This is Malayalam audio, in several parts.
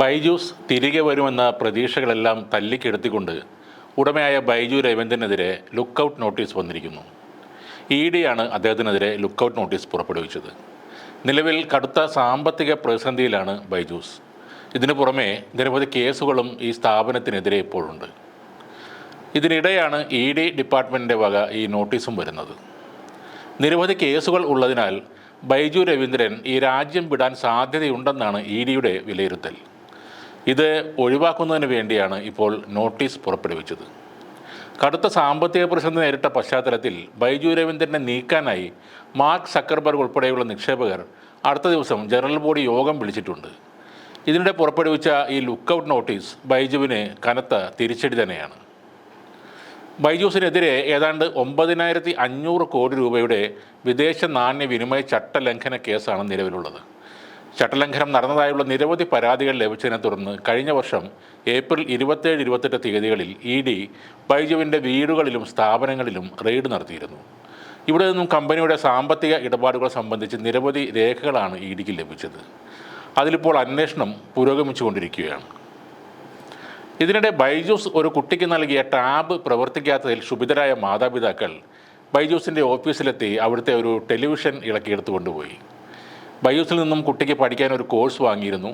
ബൈജൂസ് തിരികെ വരുമെന്ന പ്രതീക്ഷകളെല്ലാം തല്ലിക്കെടുത്തിക്കൊണ്ട് ഉടമയായ ബൈജു രവീന്ദ്രനെതിരെ ലുക്കൗട്ട് നോട്ടീസ് വന്നിരിക്കുന്നു. ഇ ഡിയാണ് അദ്ദേഹത്തിനെതിരെ ലുക്കൗട്ട് നോട്ടീസ് പുറപ്പെടുവിച്ചത്. നിലവിൽ കടുത്ത സാമ്പത്തിക പ്രതിസന്ധിയിലാണ് ബൈജൂസ്. ഇതിനു പുറമെ നിരവധി കേസുകളും ഈ സ്ഥാപനത്തിനെതിരെ ഇപ്പോഴുണ്ട്. ഇതിനിടെയാണ് ഇ ഡി ഡിപ്പാർട്ട്മെന്റിന്റെ വക ഈ നോട്ടീസും വരുന്നത്. നിരവധി കേസുകൾ ഉള്ളതിനാൽ ബൈജു രവീന്ദ്രൻ ഈ രാജ്യം വിടാൻ സാധ്യതയുണ്ടെന്നാണ് ഇ ഡിയുടെ വിലയിരുത്തൽ. ഇത് ഒഴിവാക്കുന്നതിന് വേണ്ടിയാണ് ഇപ്പോൾ നോട്ടീസ് പുറപ്പെടുവിച്ചത്. കടുത്ത സാമ്പത്തിക പ്രതിസന്ധി നേരിട്ട പശ്ചാത്തലത്തിൽ ബൈജു രവീന്ദ്രനെ നീക്കാനായി മാർക്ക് സക്കർബർഗ് ഉൾപ്പെടെയുള്ള നിക്ഷേപകർ അടുത്ത ദിവസം ജനറൽ ബോഡി യോഗം വിളിച്ചിട്ടുണ്ട്. ഇതിനിടെ പുറപ്പെടുവിച്ച ഈ ലുക്കൗട്ട് നോട്ടീസ് ബൈജുവിന് കനത്ത തിരിച്ചടി തന്നെയാണ്. ബൈജൂസിനെതിരെ ഏതാണ്ട് ഒമ്പതിനായിരത്തി അഞ്ഞൂറ് കോടി രൂപയുടെ വിദേശ നാണ്യ വിനിമയ ചട്ടലംഘന കേസാണ് നിലവിലുള്ളത്. ചട്ടലംഘനം നടന്നതായുള്ള നിരവധി പരാതികൾ ലഭിച്ചതിനെ തുടർന്ന് കഴിഞ്ഞ വർഷം ഏപ്രിൽ ഇരുപത്തേഴ് ഇരുപത്തെട്ട് തീയതികളിൽ ഇ ഡി ബൈജുവിന്റെ വീടുകളിലും സ്ഥാപനങ്ങളിലും റെയ്ഡ് നടത്തിയിരുന്നു. ഇവിടെ നിന്നും കമ്പനിയുടെ സാമ്പത്തിക ഇടപാടുകൾ സംബന്ധിച്ച് നിരവധി രേഖകളാണ് ഇ ഡിക്ക് ലഭിച്ചത്. അതിലിപ്പോൾ അന്വേഷണം പുരോഗമിച്ചുകൊണ്ടിരിക്കുകയാണ്. ഇതിനിടെ ബൈജൂസ് ഒരു കുട്ടിക്ക് നൽകിയ ടാബ് പ്രവർത്തിക്കാത്തതിൽ ക്ഷുഭിതരായ മാതാപിതാക്കൾ ബൈജൂസിന്റെ ഓഫീസിലെത്തി അവിടുത്തെ ഒരു ടെലിവിഷൻ ഇളക്കിയെടുത്തു കൊണ്ടുപോയി ബൈജൂസിൽ നിന്നും കുട്ടിക്ക് പഠിക്കാൻ ഒരു കോഴ്സ് വാങ്ങിയിരുന്നു.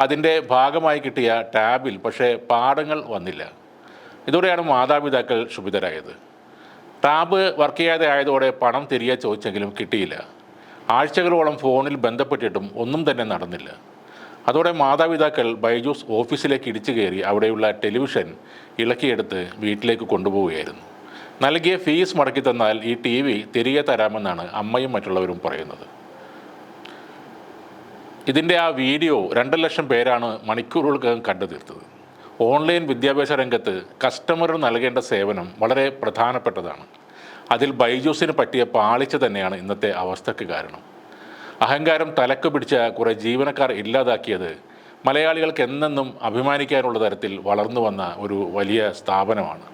അതിന്റെ ഭാഗമായി കിട്ടിയ ടാബിൽ പക്ഷേ പാഠങ്ങൾ വന്നില്ല. ഇതോടെയാണ് മാതാപിതാക്കൾ ക്ഷുഭിതരായത്. ടാബ് വർക്ക് ചെയ്യാതെ ആയതോടെ പണം തിരികെ ചോദിച്ചെങ്കിലും കിട്ടിയില്ല. ആഴ്ചകളോളം ഫോണിൽ ബന്ധപ്പെട്ടിട്ടും ഒന്നും തന്നെ നടന്നില്ല. അതോടെ മാതാപിതാക്കൾ ബൈജൂസ് ഓഫീസിലേക്ക് ഇടിച്ചു കയറി അവിടെയുള്ള ടെലിവിഷൻ ഇളക്കിയെടുത്ത് വീട്ടിലേക്ക് കൊണ്ടുപോവുകയായിരുന്നു. നൽകിയ ഫീസ് മടക്കി തന്നാൽ ഈ ടി വി തിരികെ തരാമെന്നാണ് അമ്മയും മറ്റുള്ളവരും പറയുന്നത്. ഇതിന്റെ ആ വീഡിയോ രണ്ട് ലക്ഷം പേരാണ് മണിക്കൂറുകൾക്കകം കണ്ടു തീർത്തത് ഓൺലൈൻ വിദ്യാഭ്യാസ രംഗത്ത് കസ്റ്റമർ നൽകേണ്ട സേവനം വളരെ പ്രധാനപ്പെട്ടതാണ്. അതിൽ ബൈജൂസിന് പറ്റിയ പാളിച്ച തന്നെയാണ് ഇന്നത്തെ അവസ്ഥയ്ക്ക് കാരണം. അഹങ്കാരം തലക്ക് പിടിച്ച കുറേ ജീവനക്കാർ ഇല്ലാതാക്കിയത് മലയാളികൾക്ക് എന്നെന്നും അഭിമാനിക്കാനുള്ള തരത്തിൽ വളർന്നു വന്ന ഒരു വലിയ സ്ഥാപനമാണ്.